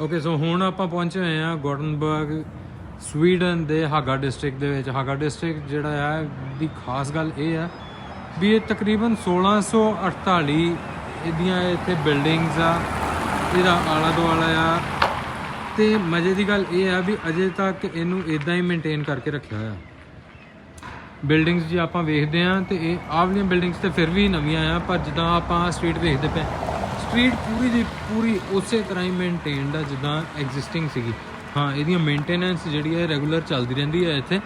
Okay so ਹੁਣ ਆਪਾਂ ਪਹੁੰਚੇ ਹੋਏ ਆ ਗੋਟਨਬਰਗ ਸਵੀਡਨ ਦੇ ਹਾਗਾ ਡਿਸਟ੍ਰਿਕਟ ਦੇ ਵਿੱਚ। ਹਾਗਾ ਡਿਸਟ੍ਰਿਕਟ ਜਿਹੜਾ ਹੈ ਦੀ ਖਾਸ ਗੱਲ ਇਹ ਆ ਵੀ ਇਹ ਤਕਰੀਬਨ 1648 ਇਹਦੀਆਂ ਇੱਥੇ ਬਿਲਡਿੰਗਸ ਆ, ਇਹਦਾ ਆਲਾ ਦੁਆਲਾ ਆ। ਤੇ ਮਜ਼ੇ ਦੀ ਗੱਲ ਇਹ ਆ ਵੀ ਅਜੇ ਤੱਕ ਇਹਨੂੰ ਇਦਾਂ ਹੀ ਮੇਨਟੇਨ ਕਰਕੇ ਰੱਖਿਆ ਹੋਇਆ। ਬਿਲਡਿੰਗਸ ਜੇ ਆਪਾਂ ਵੇਖਦੇ ਆ ਤੇ ਇਹ ਆਹ ਵਾਲੀਆਂ ਬਿਲਡਿੰਗਸ ਤੇ ਫਿਰ ਵੀ ਨਵੀਆਂ ਆ, ਪਰ ਜਿੱਦਾਂ ਆਪਾਂ ਸਟਰੀਟ ਵੇਖਦੇ ਪਏ ਸਪੀਡ ਪੂਰੀ ਦੀ ਪੂਰੀ ਉਸੇ ਤਰ੍ਹਾਂ ਹੀ ਮੇਨਟੇਨਡ ਆ ਜਿੱਦਾਂ ਐਗਜ਼ਿਸਟਿੰਗ ਸੀਗੀ। ਹਾਂ, ਇਹਦੀਆਂ ਮੇਨਟੇਨੈਂਸ ਜਿਹੜੀ ਹੈ ਰੈਗੂਲਰ ਚੱਲਦੀ ਰਹਿੰਦੀ ਹੈ ਇੱਥੇ।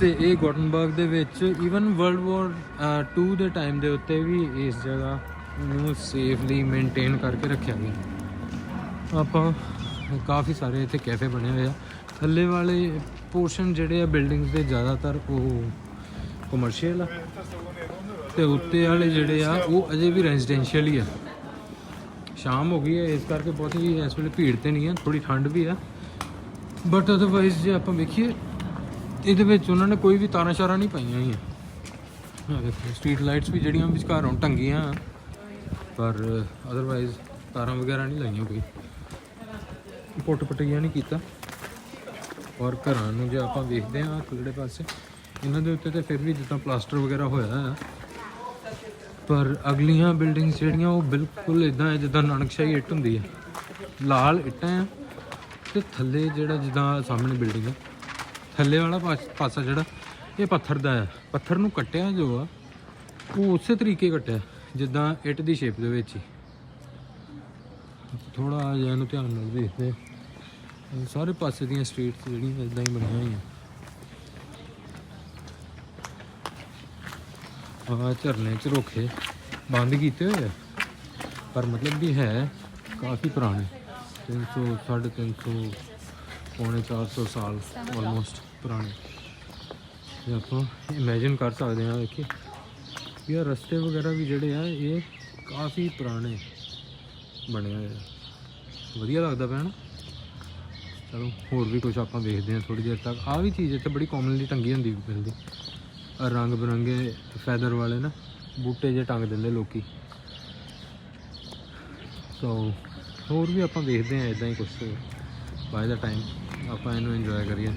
ਤੇ ਇਹ ਗੋਟਨਬਰਗ ਦੇ ਵਿੱਚ ਈਵਨ ਵਰਲਡ ਵਾਰ 2 ਦੇ ਟਾਈਮ ਦੇ ਉੱਤੇ ਵੀ ਇਸ ਜਗ੍ਹਾ ਨੂੰ ਸੇਫਲੀ ਮੇਨਟੇਨ ਕਰਕੇ ਰੱਖਿਆ ਗਿਆ। ਆਪਾਂ ਕਾਫੀ ਸਾਰੇ ਇੱਥੇ ਕੈਫੇ ਬਣੇ ਹੋਏ ਆ। ਥੱਲੇ ਵਾਲੇ ਪੋਰਸ਼ਨ ਜਿਹੜੇ ਆ ਬਿਲਡਿੰਗਸ ਦੇ ਜ਼ਿਆਦਾਤਰ ਉਹ ਕਮਰਸ਼ੀਅਲ ਆ। ਤੇ ਉੱਤੇ ਵਾਲੇ ਜਿਹੜੇ ਆ, ਉਹ ਅਜੇ ਵੀ ਰੈਜ਼ੀਡੈਂਸ਼ੀਅਲ ਹੀ ਆ। ਸ਼ਾਮ ਹੋ ਗਈ ਹੈ, ਇਸ ਕਰਕੇ ਬਹੁਤ ਹੀ ਇਸ ਵੇਲੇ ਭੀੜ ਤੇ ਨਹੀਂ ਹੈ ਥੋੜੀ ਠੰਡ ਵੀ ਆ ਬਟ ਅਦਰਵਾਈਜ਼ ਜੇ ਆਪਾਂ ਵੇਖੀਏ, ਇਹਦੇ ਵਿੱਚ ਉਹਨਾਂ ਨੇ ਕੋਈ ਵੀ ਤਾਰਾਂ ਸ਼ਾਰਾਂ ਨਹੀਂ ਪਾਈਆਂ ਹੋਈਆਂ। ਆਹ ਦੇਖੋ ਸਟਰੀਟ ਲਾਈਟਸ ਵੀ ਜਿਹੜੀਆਂ ਵਿਚਕਾਰ ਵਿਚਕਾਰੋਂ ਟੰਗੀਆਂ ਪਰ ਅਦਰਵਾਈਜ਼ ਤਾਰਾਂ ਵਗੈਰਾ ਨਹੀਂ ਲਾਈਆਂ ਕੋਈ। ਪੁੱਟ ਪਟਈਆ ਨਹੀਂ ਕੀਤਾ। ਔਰ ਘਰਾਂ ਨੂੰ ਜੇ ਆਪਾਂ ਵੇਖਦੇ ਹਾਂ ਥੱਲੜੇ ਪਾਸੇ, ਇਹਨਾਂ ਦੇ ਉੱਤੇ ਤੇ ਫਿਰ ਵੀ ਜਿੱਦਾਂ ਪਲਾਸਟਰ ਵਗੈਰਾ ਹੋਇਆ ਆ ਪਰ ਅਗਲੀਆਂ ਬਿਲਡਿੰਗਸ ਜਿਹੜੀਆਂ ਉਹ ਬਿਲਕੁਲ ਇਦਾਂ ਹੈ ਜਿੱਦਾਂ ਨਾਨਕਸ਼ਾਹੀ ਇੱਟ ਹੁੰਦੀ ਹੈ। ਲਾਲ ਇੱਟਾਂ ਆ ਤੇ ਥੱਲੇ ਜਿਹੜਾ ਜਿੱਦਾਂ ਸਾਹਮਣੇ ਬਿਲਡਿੰਗ ਆ, ਥੱਲੇ ਵਾਲਾ ਪਾਸ- ਪਾਸਾ ਜਿਹੜਾ, ਇਹ ਪੱਥਰ ਦਾ ਆ। ਪੱਥਰ ਨੂੰ ਕੱਟਿਆ ਜੋ ਆ, ਉਹ ਉਸੇ ਤਰੀਕੇ ਕੱਟਿਆ, ਜਿੱਦਾਂ ਇੱਟ ਦੀ ਸ਼ੇਪ ਦੇ ਵਿੱਚ ਹੀ। ਥੋੜਾ ਜਿਹਾ ਇਹਨੂੰ ਧਿਆਨ ਨਾਲ ਦੇਖਦੇ ਸਾਰੇ ਪਾਸੇ ਦੀਆਂ ਸਟਰੀਟਸ ਜਿਹੜੀਆਂ ਇਦਾਂ ਹੀ ਬਣੀਆਂ ਹੋਈਆਂ। ਆ ਝਰਨੇ ਚ ਰੋਕੇ ਬੰਦ ਕੀਤੇ ਹੋਏ ਆ। ਪਰ ਮਤਲਬ ਵੀ ਹੈ ਕਾਫੀ ਪੁਰਾਣੇ। 300 350 ਪੌਣੇ 400 ਸਾਲ ਆਲਮੋਸਟ ਪੁਰਾਣੇ। ਜੇ ਆਪਾਂ ਇਮੇਜਿਨ ਕਰ ਸਕਦੇ ਹਾਂ ਕਿ ਇਹ ਰਸਤੇ ਵਗੈਰਾ ਵੀ ਜਿਹੜੇ ਆ, ਇਹ ਕਾਫੀ ਪੁਰਾਣੇ ਬਣੇ ਹੋਏ ਆ। ਵਧੀਆ ਲੱਗਦਾ ਪਿਆ ਨਾ। ਚਲੋ, ਹੋਰ ਵੀ ਕੁਝ ਆਪਾਂ ਵੇਖਦੇ ਹਾਂ ਥੋੜੀ ਦੇਰ ਤੱਕ। ਆ ਵੀ ਚੀਜ਼ ਇੱਥੇ ਬੜੀ ਕਾਮਨਲੀ ਟੰਗੀ ਹੁੰਦੀ, ਮਿਲਦੀ। ਰੰਗ ਬਰੰਗੇ ਫੈਦਰ ਵਾਲੇ ਨਾ, ਬੂਟੇ ਜੇ ਟੰਗ ਦਿੰਦੇ ਲੋਕੀ। ਸੋ ਹੋਰ ਵੀ ਆਪਾਂ ਵੇਖਦੇ ਹਾਂ ਇਦਾਂ ਹੀ ਕੁਝ ਬਾਏ ਦਾ ਟਾਈਮ ਆਪਾਂ ਇਹਨੂੰ ਇੰਜੋਏ ਕਰੀਏ।